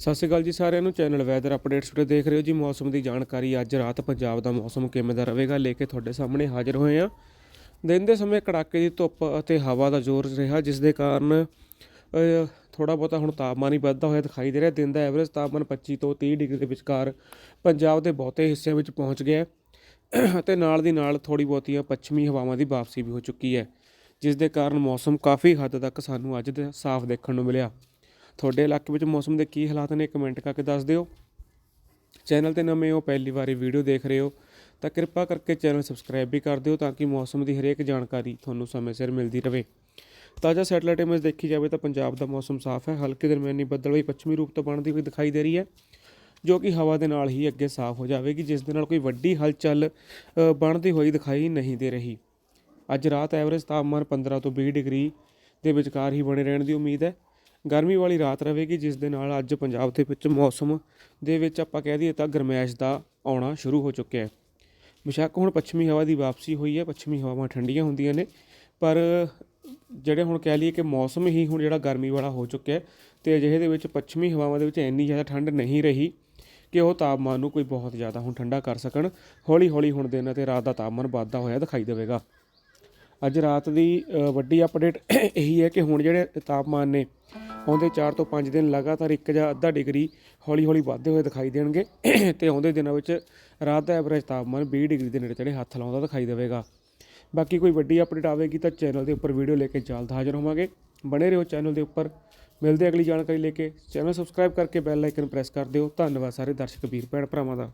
ਸਤਿ ਸ਼੍ਰੀ ਅਕਾਲ ਜੀ ਸਾਰਿਆਂ ਨੂੰ। ਚੈਨਲ ਵੈਦਰ ਅਪਡੇਟਸ ਵੀਡੀਓ ਦੇਖ ਰਹੇ ਹੋ ਜੀ। ਮੌਸਮ ਦੀ ਜਾਣਕਾਰੀ ਅੱਜ ਰਾਤ ਪੰਜਾਬ ਦਾ ਮੌਸਮ ਕਿਵੇਂ ਦਾ ਰਹੇਗਾ ਲੈ ਕੇ ਤੁਹਾਡੇ ਸਾਹਮਣੇ ਹਾਜ਼ਰ ਹੋਏ ਹਾਂ। ਦਿਨ ਦੇ ਸਮੇਂ ਕੜਾਕੇ ਦੀ ਧੁੱਪ ਅਤੇ ਹਵਾ ਦਾ ਜ਼ੋਰ ਰਿਹਾ, ਜਿਸ ਦੇ ਕਾਰਨ ਥੋੜਾ ਬਹੁਤਾ ਹੁਣ ਤਾਪਮਾਨ ਹੀ ਵੱਧਦਾ ਹੋਇਆ ਦਿਖਾਈ ਦੇ ਰਿਹਾ। ਦਿਨ ਦਾ ਐਵਰੇਜ ਤਾਪਮਾਨ 25 ਤੋਂ 30 ਡਿਗਰੀ ਦੇ ਵਿਚਕਾਰ ਪੰਜਾਬ ਦੇ ਬਹੁਤੇ ਹਿੱਸਿਆਂ ਵਿੱਚ ਪਹੁੰਚ ਗਿਆ ਅਤੇ ਨਾਲ ਦੀ ਨਾਲ ਥੋੜੀ ਬਹੁਤੀਆਂ ਪੱਛਮੀ ਹਵਾਵਾਂ ਦੀ ਵਾਪਸੀ ਵੀ ਹੋ ਚੁੱਕੀ ਹੈ, ਜਿਸ ਦੇ ਕਾਰਨ ਮੌਸਮ ਕਾਫੀ ਹੱਦ ਤੱਕ ਸਾਨੂੰ ਅੱਜ ਦੇ ਸਾਫ਼ ਦੇਖਣ ਨੂੰ ਮਿਲਿਆ। ਤੁਹਾਡੇ ਇਲਾਕੇ ਵਿੱਚ ਮੌਸਮ ਦੇ ਕੀ ਹਾਲਾਤ ਨੇ ਕਮੈਂਟ ਕਰਕੇ ਦੱਸ ਦਿਓ। ਚੈਨਲ ਤੇ ਨਵੇਂ ਹੋ, ਪਹਿਲੀ ਵਾਰੀ ਵੀਡੀਓ ਦੇਖ ਰਹੇ ਹੋ, ਤਾਂ ਕਿਰਪਾ ਕਰਕੇ ਚੈਨਲ ਸਬਸਕ੍ਰਾਈਬ ਵੀ ਕਰ ਦਿਓ ਤਾਂ ਕਿ ਮੌਸਮ ਦੀ ਹਰੇਕ ਜਾਣਕਾਰੀ ਤੁਹਾਨੂੰ ਸਮੇਂ ਸਿਰ ਮਿਲਦੀ ਰਹੇ। ਤਾਜ਼ਾ ਸੈਟਲਾਈਟ ਇਮੇਜ ਦੇਖੀ ਜਾਵੇ ਤਾਂ ਪੰਜਾਬ ਦਾ ਮੌਸਮ ਸਾਫ਼ ਹੈ, ਹਲਕੇ ਦਰਮਿਆਨੀ ਬੱਦਲਵਾਈ ਪੱਛਮੀ ਰੂਪ ਤੋਂ ਬਣਦੀ ਹੋਈ ਦਿਖਾਈ ਦੇ ਰਹੀ ਹੈ, ਜੋ ਕਿ ਹਵਾ ਦੇ ਨਾਲ ਹੀ ਅੱਗੇ ਸਾਫ਼ ਹੋ ਜਾਵੇਗੀ, ਜਿਸ ਦੇ ਨਾਲ ਕੋਈ ਵੱਡੀ ਹਲਚਲ ਬਣਦੀ ਹੋਈ ਦਿਖਾਈ ਨਹੀਂ ਦੇ ਰਹੀ। ਅੱਜ ਰਾਤ ਐਵਰੇਜ ਤਾਪਮਾਨ 15 ਤੋਂ 20 ਡਿਗਰੀ ਦੇ ਵਿਚਕਾਰ ਹੀ ਬਣੇ ਰਹਿਣ ਦੀ ਉਮੀਦ ਹੈ। ਗਰਮੀ ਵਾਲੀ ਰਾਤ ਰਹੇਗੀ ਜਿਸ ਦੇ ਨਾਲ ਅੱਜ ਪੰਜਾਬ ਦੇ ਵਿੱਚ ਮੌਸਮ ਦੇ ਵਿੱਚ ਆਪਾਂ ਕਹਿ ਦਈਏ ਤਾਂ ਗਰਮੈਸ਼ ਦਾ ਆਉਣਾ ਸ਼ੁਰੂ ਹੋ ਚੁੱਕਿਆ ਹੈ। ਬੇਸ਼ੱਕ ਹੁਣ ਪੱਛਮੀ ਹਵਾ ਦੀ ਵਾਪਸੀ ਹੋਈ ਹੈ, ਪੱਛਮੀ ਹਵਾਵਾਂ ਠੰਡੀਆਂ ਹੁੰਦੀਆਂ ਨੇ, ਪਰ ਜਿਹੜੇ ਹੁਣ ਕਹਿ ਲਈਏ ਕਿ ਮੌਸਮ ਹੀ ਹੁਣ ਜਿਹੜਾ ਗਰਮੀ ਵਾਲਾ ਹੋ ਚੁੱਕਿਆ ਹੈ, ਤੇ ਅਜਿਹੇ ਦੇ ਵਿੱਚ ਪੱਛਮੀ ਹਵਾਵਾਂ ਦੇ ਵਿੱਚ ਇੰਨੀ ਜ਼ਿਆਦਾ ਠੰਡ ਨਹੀਂ ਰਹੀ ਕਿ ਉਹ ਤਾਪਮਾਨ ਨੂੰ ਕੋਈ ਬਹੁਤ ਜ਼ਿਆਦਾ ਹੁਣ ਠੰਡਾ ਕਰ ਸਕਣ। ਹੌਲੀ ਹੌਲੀ ਹੁਣ ਦਿਨ ਅਤੇ ਰਾਤ ਦਾ ਤਾਪਮਾਨ ਵੱਧਦਾ ਹੋਇਆ ਦਿਖਾਈ ਦੇਵੇਗਾ। ਅੱਜ ਰਾਤ ਦੀ ਵੱਡੀ ਅਪਡੇਟ ਇਹੀ ਹੈ ਕਿ ਹੁਣ ਜਿਹੜੇ ਤਾਪਮਾਨ ਨੇ ਆਉਂਦੇ 4 ਤੋਂ 5 ਦਿਨ ਲਗਾਤਾਰ ਇੱਕ ਜਾਂ ਅੱਧਾ ਡਿਗਰੀ ਹੌਲੀ ਹੌਲੀ ਵੱਧਦੇ ਹੋਏ ਦਿਖਾਈ ਦੇਣਗੇ। ਤੇ ਆਉਂਦੇ ਦਿਨਾਂ ਵਿੱਚ ਰਾਤ ਦਾ ਐਵਰੇਜ ਤਾਪਮਾਨ 20 ਡਿਗਰੀ ਦੇ ਨੇੜੇ ਤੇੜੇ ਹੱਥ ਲਾਉਂਦਾ ਦਿਖਾਈ ਦੇਵੇਗਾ। ਬਾਕੀ ਕੋਈ ਵੱਡੀ ਅਪਡੇਟ ਆਵੇਗੀ ਤਾਂ ਚੈਨਲ ਦੇ ਉੱਪਰ ਵੀਡੀਓ ਲੈ ਕੇ ਜਲਦ ਹਾਜ਼ਰ ਹੋਵਾਂਗੇ। ਬਣੇ ਰਹੋ ਚੈਨਲ ਦੇ ਉੱਪਰ। ਮਿਲਦੇ ਅਗਲੀ ਜਾਣਕਾਰੀ ਲੈ ਕੇ। ਚੈਨਲ ਸਬਸਕ੍ਰਾਈਬ ਕਰਕੇ ਬੈਲ ਆਈਕਨ ਪ੍ਰੈਸ ਕਰ ਦਿਓ। ਧੰਨਵਾਦ ਸਾਰੇ ਦਰਸ਼ਕ, ਵੀਰ, ਭੈਣ ਭਰਾਵਾਂ ਦਾ।